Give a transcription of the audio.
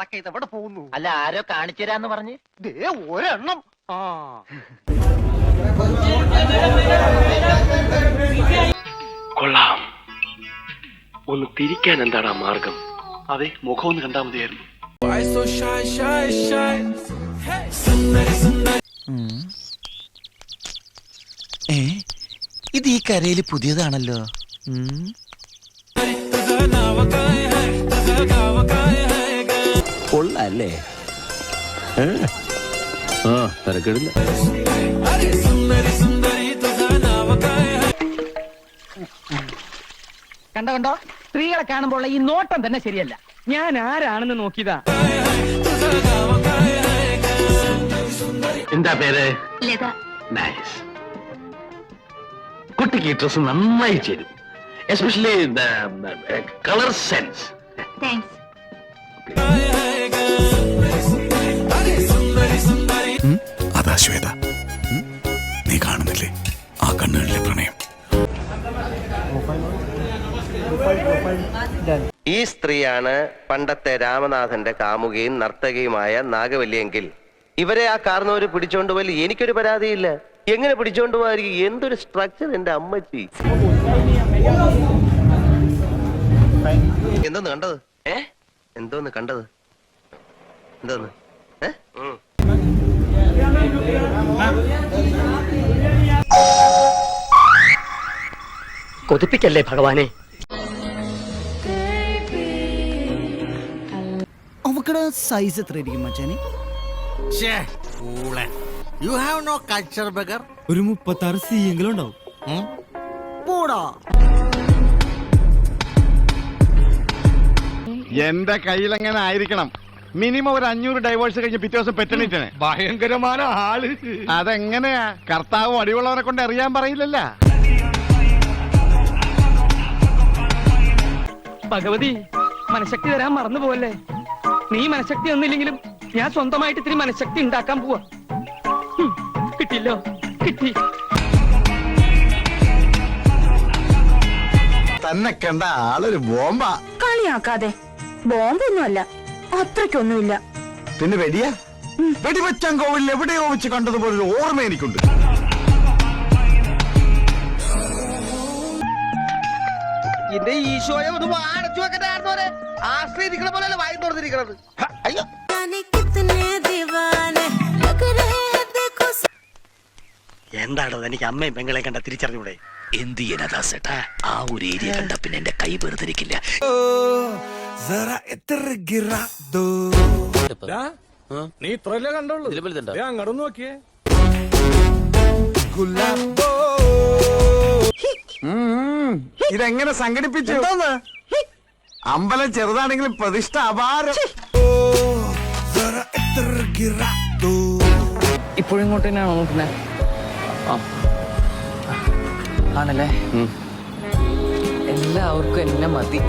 ആണുങ്ങളൊക്കെ ചെയ്ത് എവിടെ പോകുന്നു? അല്ല ആരോ കാണിച്ചു തരാന്ന് പറഞ്ഞ്. ദേ ഒരെണ്ണം. ആ. കൊള്ളാം. ഒന്ന് തിരിക്കാൻ എന്താടാ മാർഗം? അതെ മുഖം ഒന്ന് കണ്ടാൽ മതിയായിരുന്നു. ഏ ഇത് ഈ കരയിൽ പുതിയതാണല്ലോ. ഉം. കൊള്ളാല്ലേ ആ തിരക്കിടില്ല. കണ്ടോ കണ്ടോ? സ്ത്രീകളെ കാണുമ്പോൾ ഈ നോട്ടം തന്നെ ശരിയല്ല. ഞാൻ ആരാണെന്ന് നോക്കിയതാ. എന്താ പേര്? നൈസ് കുട്ടിക്ക് ഈ ഡ്രസ് നന്നായി ചേരും. Especially colour sense thanks Shweta. നീ കാണുന്നില്ലേ? ആ കണ്ണുകളിലെ പ്രണയം. ഈ സ്ത്രീയാണ് പണ്ടത്തെ രാമനാഥന്റെ കാമുകയും നർത്തകിയുമായ നാഗവല്ലിയെങ്കിൽ ഇവരെ ആ കാർന്നവര് പിടിച്ചോണ്ട് പോയി എനിക്കൊരു പരാതിയില്ല. എങ്ങനെ പിടിച്ചോണ്ട് പോകാതിരിക്കും എന്തൊരു സ്ട്രക്ചർ എന്റെ അമ്മച്ചി. എന്തോന്ന് കണ്ടത്? ഏ? എന്തോന്ന് കണ്ടത്? എന്തോന്ന്? ഏ. കൊതിപ്പിക്കല്ലേ ഭഗവാനെ? അവക്കടെ സൈസ് എത്ര ഇരിക്കും മച്ചാനെ you have no culture bugger ഒരു മുപ്പത്തി ആറ് സി എങ്കിലും ഉണ്ടാവും. പോടാ. എന്റെ കയ്യിൽ എങ്ങനെ ആയിരിക്കണം? മിനിമം ഒരു അഞ്ഞൂറ് ഡൈവേഴ്സ് കഴിഞ്ഞ് പിറ്റേ ദിവസം പെറ്റണിട്ടനെ ഭയങ്കരമാണ് ആൾ. അതെങ്ങനെയാ? കർത്താവും അടിവുള്ളവനെ കൊണ്ട് അറിയാൻ പറയില്ലല്ല. ഭഗവതി മനഃശക്തി തരാൻ മറന്നു പോവല്ലേ? നീ മനഃശക്തി ഒന്നില്ലെങ്കിലും ഞാൻ സ്വന്തമായിട്ട് ഇത്തിരി മനഃശക്തി ഉണ്ടാക്കാൻ പോവാ. കിട്ടില്ലോ കിട്ടി. തന്നെ കണ്ട ആളൊരു ബോംബ. കളിയാക്കാതെ. ബോംബൊന്നുമല്ല. അത്രയ്ക്കൊന്നുമില്ല. പിന്നെ വെടിയാ? വെടിവെച്ചാൻ കോവിലിൽ എവിടെയോ വെച്ച് കണ്ടതുപോലെ ഒരു ഓർമ്മ എനിക്കുണ്ട്. എന്റെ ഈശോയെ ഒന്ന് അടച്ചു വെക്കണ്ടായിരുന്നോരെ ആശ്രയിരിക്കണ പോലെ വായി തുറന്നിരിക്കണത്. അയ്യോ. എന്താണോ എനിക്ക് അമ്മയും പെങ്ങളെ കണ്ട തിരിച്ചറിഞ്ഞൂടെ? എന്ത് ചെയ്യാനാ ആ ഒരു ഏരിയ കണ്ട പിന്നെ എന്റെ കൈ വെറുതിരിക്കില്ല നീ ഇത്രല്ലേ കണ്ടുള്ളൂ? അങ്ങോട്ട് നോക്കിയേ. ഇതെങ്ങനെ സംഘടിപ്പിച്ചു? അമ്പലം ചെറുതാണെങ്കിലും പ്രതിഷ്ഠ അപാരം. ഇപ്പോഴും ഇങ്ങോട്ട് തന്നെയാണോ നോക്കുന്നേ? ആണല്ലേ? എല്ലാവർക്കും എന്നെ മതി.